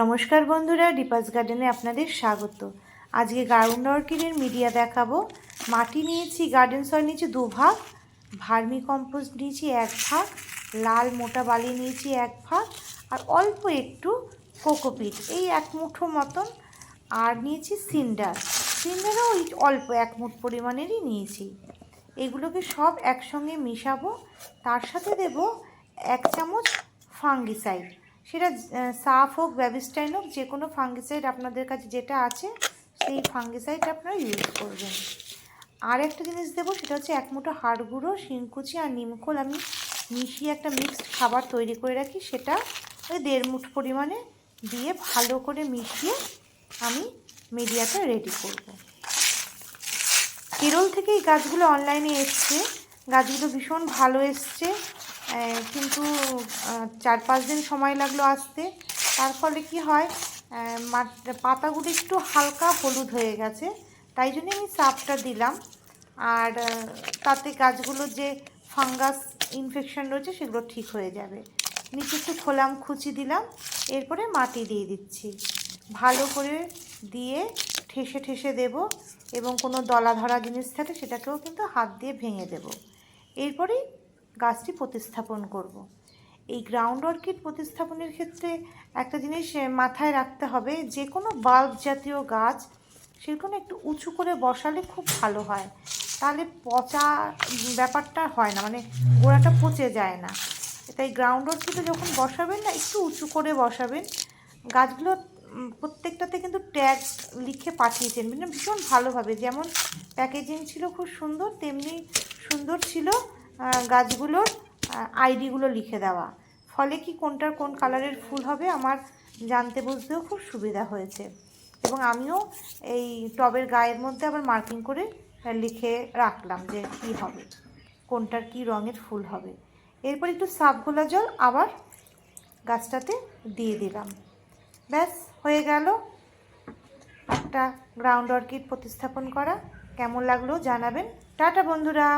নমস্কার বন্ধুরা ডিপাস গার্ডেনে আপনাদের স্বাগত। আজকে গার্ডেন অর্কিডের মিডিয়া দেখাবো। মাটি নিয়েছি গার্ডেন সয়েল নিয়েছি দু ভাগ, ভার্মি কম্পোস্ট নিয়েছি এক ভাগ, লাল মোটা বালি নিয়েছি এক ভাগ, আর অল্প একটু কোকোপিট এই এক মুঠো মতন। আর নিয়েছি সিন্ডার, সিন্ডারও ওই অল্প এক মুঠ পরিমাণেরই নিয়েছি। এগুলোকে সব একসঙ্গে মিশাবো, তার সাথে দেব এক চামচ ফাঙ্গিসাইড সেটা সাফ হোক ব্যবিস্টাইন হোক, যে কোনো ফাঙ্গিসাইড আপনাদের কাছে যেটা আছে, সেই ফাঙ্গিসাইড আপনারা ইউজ করবেন। আর একটা জিনিস দেবো, সেটা হচ্ছে এক মুঠো হাড় গুঁড়ো, শিংকুচি আর নিমখোল আমি মিশিয়ে একটা মিক্সড খাবার তৈরি করে রাখি, সেটা ওই দেড় মুঠ পরিমাণে দিয়ে ভালো করে মিশিয়ে আমি মিডিয়াটা রেডি করব। কেরল থেকে এই গাছগুলো অনলাইনে এসছে, গাছগুলো ভীষণ ভালো এসছে কিন্তু চার পাঁচ দিন সময় লাগল আসতে। তার ফলে কি হয় পাতাগুলো একটু হালকা হলুদ হয়ে গেছে। তাই জন্য আমি সাপটা দিলাম। আর তাতে গাছগুলোর যে ফাঙ্গাস ইনফেকশন রয়েছে, সেগুলো ঠিক হয়ে যাবে। নিচে একটু খোলাম, খুচি দিলাম। এরপরে মাটি দিয়ে দিচ্ছি। ভালো করে দিয়ে ঠেসে ঠেসে দেব এবং কোনো দলা ধরা জিনিস থাকে সেটাকেও কিন্তু হাত দিয়ে ভেঙে দেব। এরপরেই গাছটি প্রতিস্থাপন করব। এই গ্রাউন্ড অর্কিড প্রতিস্থাপনের ক্ষেত্রে একটা জিনিস মাথায় রাখতে হবে যে কোনো বাল্ব জাতীয় গাছ, সেগুলো একটু উঁচু করে বসালে খুব ভালো হয়। তাহলে পচা ব্যাপারটা হয় না মানে গোড়াটা পচে যায় না। তাই গ্রাউন্ড অর্কিডে যখন বসাবেন না, একটু উঁচু করে বসাবেন। গাছগুলো প্রত্যেকটাতে কিন্তু ট্যাগ লিখে পাঠিয়েছেন মানে ভীষণ ভালোভাবে। যেমন প্যাকেজিং ছিল খুব সুন্দর, তেমনি সুন্দর ছিল। গাছগুলোর আইডিগুলো লিখে দেওয়া। ফলে কি কোনটার কোন কালারের ফুল হবে আমার জানতে বুঝতেও খুব সুবিধা হয়েছে। এবং আমিও এই টবের গায়ের মধ্যে আবার মার্কিং করে লিখে রাখলাম যে কি হবে, কোনটার কি রঙের ফুল হবে। এরপর একটু সাপ গোলা জল আবার গাছটাতে দিয়ে দিলাম। ব্যাস, হয়ে গেল একটা গ্রাউন্ড অর্কিড প্রতিস্থাপন করা। কেমন লাগল জানাবেন। টাটা, বন্ধুরা!